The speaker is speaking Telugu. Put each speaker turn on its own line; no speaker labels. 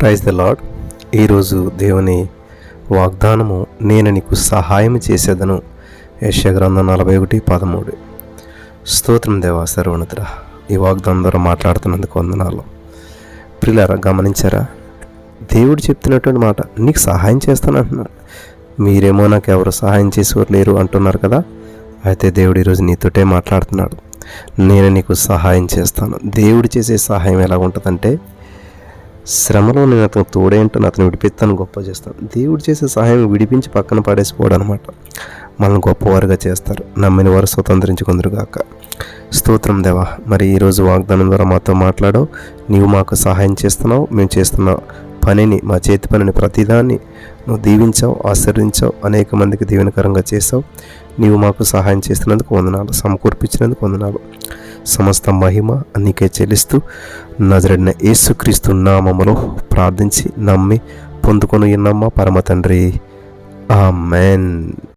ప్రైజ్ ద లాడ్ ఈరోజు దేవుని వాగ్దానము నేను నీకు సహాయం చేసేదను. యశగ్రంథం నలభై ఒకటి పదమూడు. స్తోత్రం దేవా సర్వనతుర ఈ వాగ్దానం ద్వారా మాట్లాడుతున్నందుకు వందనాలు. ప్రిలారా గమనించారా? దేవుడు చెప్తున్నటువంటి మాట నీకు సహాయం చేస్తాను అంటున్నాడు. మీరేమో నాకు ఎవరు సహాయం చేసేవారు లేరు అంటున్నారు కదా? అయితే దేవుడు ఈరోజు నీతోటే మాట్లాడుతున్నాడు. నేను నీకు సహాయం చేస్తాను. దేవుడు చేసే సహాయం ఎలా ఉంటుందంటే శ్రమలో నేను అతను తోడేంటని అతను విడిపిస్తాను గొప్ప చేస్తాను. దేవుడు చేసే సహాయం విడిపించి పక్కన పడేసిపోవడం అనమాట మనల్ని గొప్పవారుగా చేస్తారు. నమ్మిన వారు స్వతంత్రించుకుందరుగాక స్తోత్రం దేవా మరి ఈరోజు వాగ్దానం ద్వారా మాతో మాట్లాడావు. నీవు మాకు సహాయం చేస్తున్నావు మేము చేస్తున్న పనిని మా చేతి పనిని ప్రతిదాన్ని నువ్వు దీవించావు ఆశీర్వించావు అనేక మందికి దీవెనకరంగా చేసావు నీవు మాకు సహాయం చేస్తున్నందుకు వందనాలు సమకూర్పించినందుకు వందనాలు. సమస్త మహిమ నీకే చెల్లిస్తూ నజరడిన యేసుక్రీస్తు నామములో ప్రార్థించి నమ్మి పొందుకొని ఉన్నమ్మ పరమ తండ్రి. ఆమెన్.